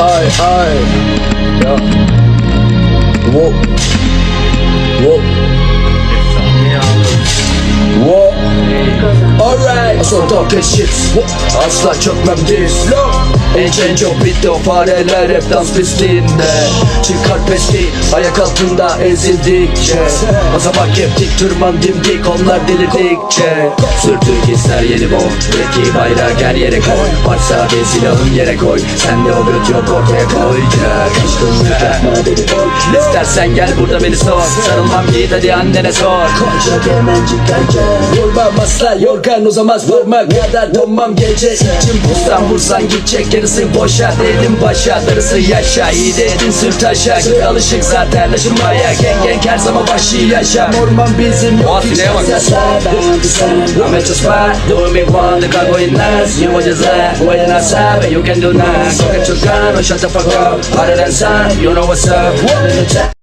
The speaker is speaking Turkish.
ay, ay. Ja. Wow. Wow. Wow. Alright. I saw talking shits. I slide chuck my this. Look. En yok bitti o fareler hep dans pistinde Çıkar pesli ayak altında ezildikçe. Hep dik tırman dimdik onlar delirdikçe. Sürtük ister yeni bol Peki bayrak her yere koy. Varsa bir silahın yere koy Sen de o göt yok ortaya koyacak Aşkım yapma beni boy İstersen gel burada beni sor Sarılmam git hadi annene sor Koca kemencik gence Yormam asla yorgan uzamaz parmak kadar donmam gece. İçim vursan vursan gidecek yarısı boşa. Dedim başa darısı yaşa. İyi dedin sırt aşağı. Git alışık zaten aşınmaya Gen gen her zaman başı yaşa. Orman bizim yok hiç I'm at your spot, doing me one, the cargo is nice You want just that, waiting outside, but you can do nothing. Go get your gun or shut the fuck up. Hotter than sun, you know what's up